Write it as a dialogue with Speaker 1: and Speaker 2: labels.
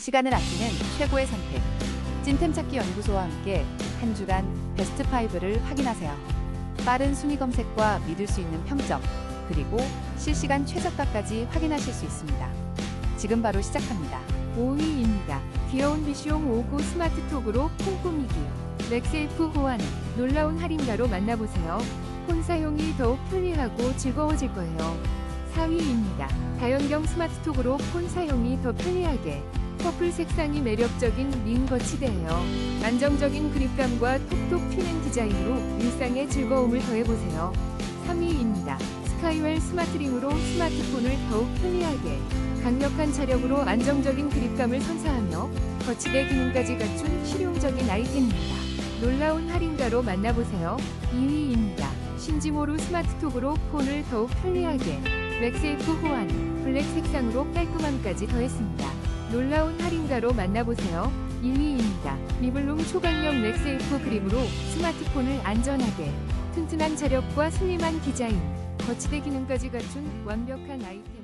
Speaker 1: 시간을 아끼는 최고의 선택. 찐템 찾기 연구소와 함께 한 주간 베스트 5를 확인하세요. 빠른 순위 검색과 믿을 수 있는 평점, 그리고 실시간 최저가까지 확인하실 수 있습니다. 지금 바로 시작합니다.
Speaker 2: 5위입니다. 귀여운 비숑 59 스마트톡으로 폰 꾸미기. 맥세이프 호환. 놀라운 할인가로 만나보세요. 폰 사용이 더욱 편리하고 즐거워질 거예요. 4위입니다. 다연경 스마트톡으로 폰 사용이 더 편리하게. 퍼플 색상이 매력적인 링 거치대예요. 안정적인 그립감과 톡톡 튀는 디자인으로 일상의 즐거움을 더해보세요. 3위입니다. 스카이웰 스마트링으로 스마트폰을 더욱 편리하게. 강력한 자력으로 안정적인 그립감을 선사하며 거치대 기능까지 갖춘 실용적인 아이템입니다. 놀라운 할인가로 만나보세요. 2위입니다. 신지모루 스마트톡으로 폰을 더욱 편리하게 맥세이프 호환, 블랙 색상으로 깔끔함까지 더했습니다. 놀라운 할인가로 만나보세요. 1위입니다. 미블룸 초강력 맥세이프 그립으로 스마트폰을 안전하게 튼튼한 자력과 슬림한 디자인, 거치대 기능까지 갖춘 완벽한 아이템.